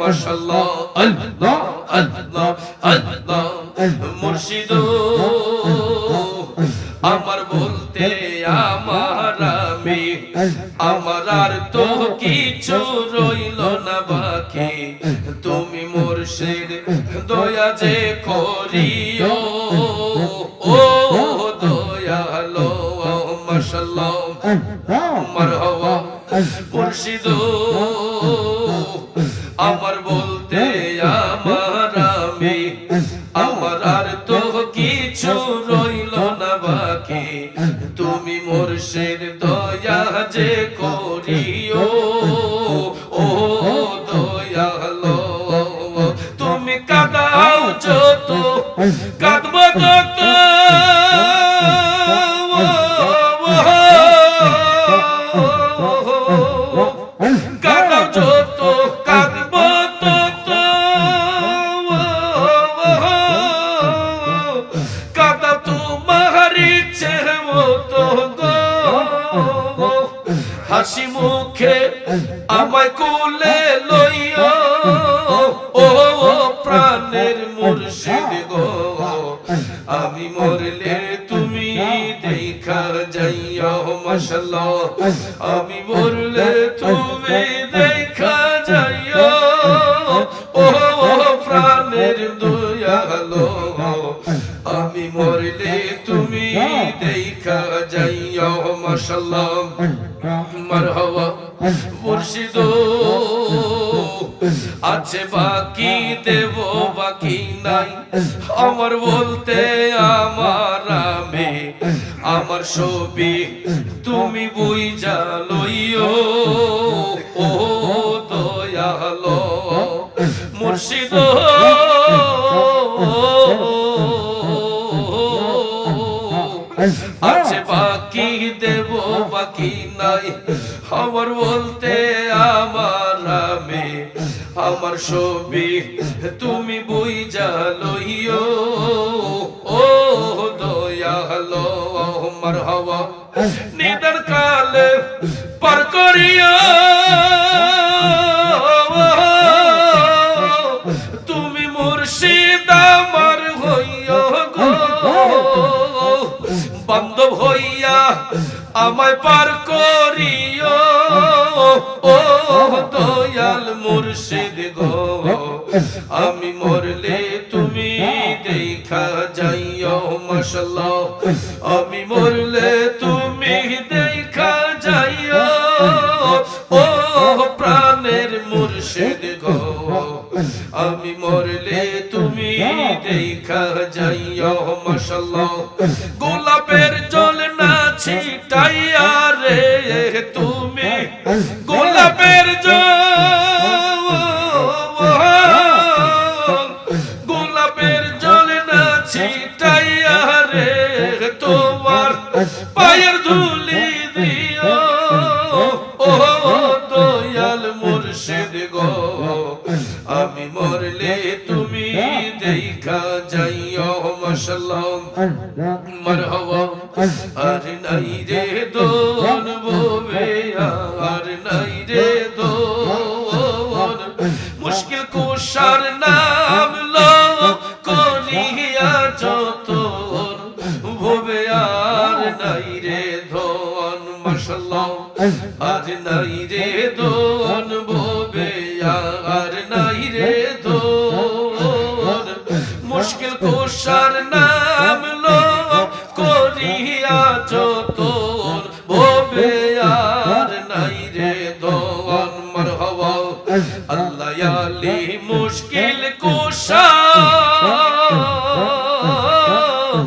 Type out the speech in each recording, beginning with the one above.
মাশাআল্লাহ আল্লাহ আল্লাহ আল্লাহ মুর্শিদ আমার বলতে আমার আমি আমার আর তো কিছু রইল না বাকি। তুমি মুর্শিদ দয়া যে করিও ও দয়ালো মাশাল্লাহ মারহাবা মুর্শিদ আর তো কিছু হাসি মুখে আমায় কোলে লইও ও প্রাণের মুর্শিদ গো, আমি মরলে তুমি দেখা যাইও মাশাল্লাহ, আমি মরলে তুমি দেখা যাইও ও প্রাণের দয়ালো, আমি মরলে তুমি দেখা যাইও মাশাল্লাহ মারহাবা মুর্শিদ। আছে বাকি দেব, বাকি নাই। আমার বলতে আমার আমি আমার ছবি তুমি বই লইও ও দয়ালো মুর্শিদ নাই আমার বলতে আমার আমি আমার ছবি তুমি বই লইও। ও আমার হওয়া নিদার কালে পার তুমি মুর্শিদ আমার হইও গো। বান্ধব হইয়া আমায় পার মুর্শিদ গো। আমি মরলে তুমি দেখা যাইও মশলা আমি মরলে তুমি দেখা গো, আমি মরলে তুমি দেখা যাইও মাশাল্লাহ মারহাবা, আর নাই রে দোন বোবে, আর নাই রে দোন মুশকিল কুশার নাম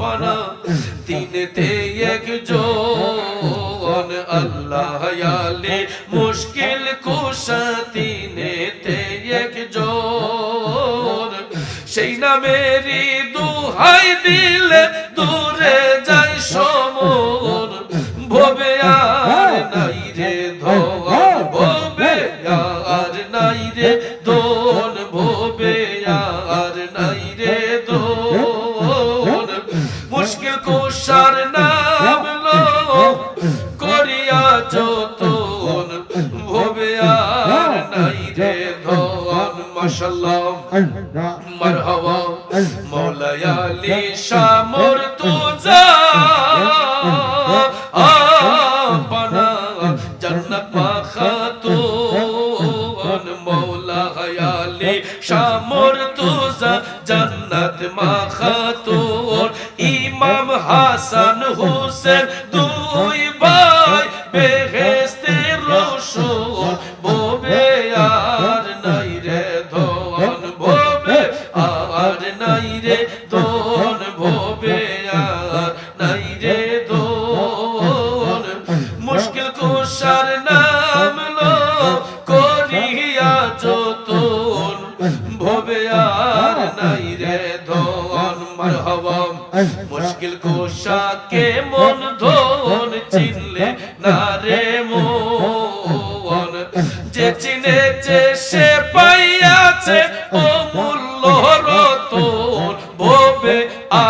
পানা। তিনতে একজন লায়ালি মুশকিল কুশা। দিনেতে একজন সেই নামেরই দুহাই দিলে মাশাল্লাহ মারহাবা মৌলায়া আলী শামর তুজা আপনা জন্নত মাখাতুন মৌলা আলী শামর তুজা জন্নত মাখাতুন, ইমাম হাসান হুসেন দুই ভোবে আর নাই রে ধন মারহাবা মুশকিল কোশাকে মন ধন চিনলে না রে মন। যে চিনেছে সে পাইয়াছে ও মূল্য রতন, ভবে আর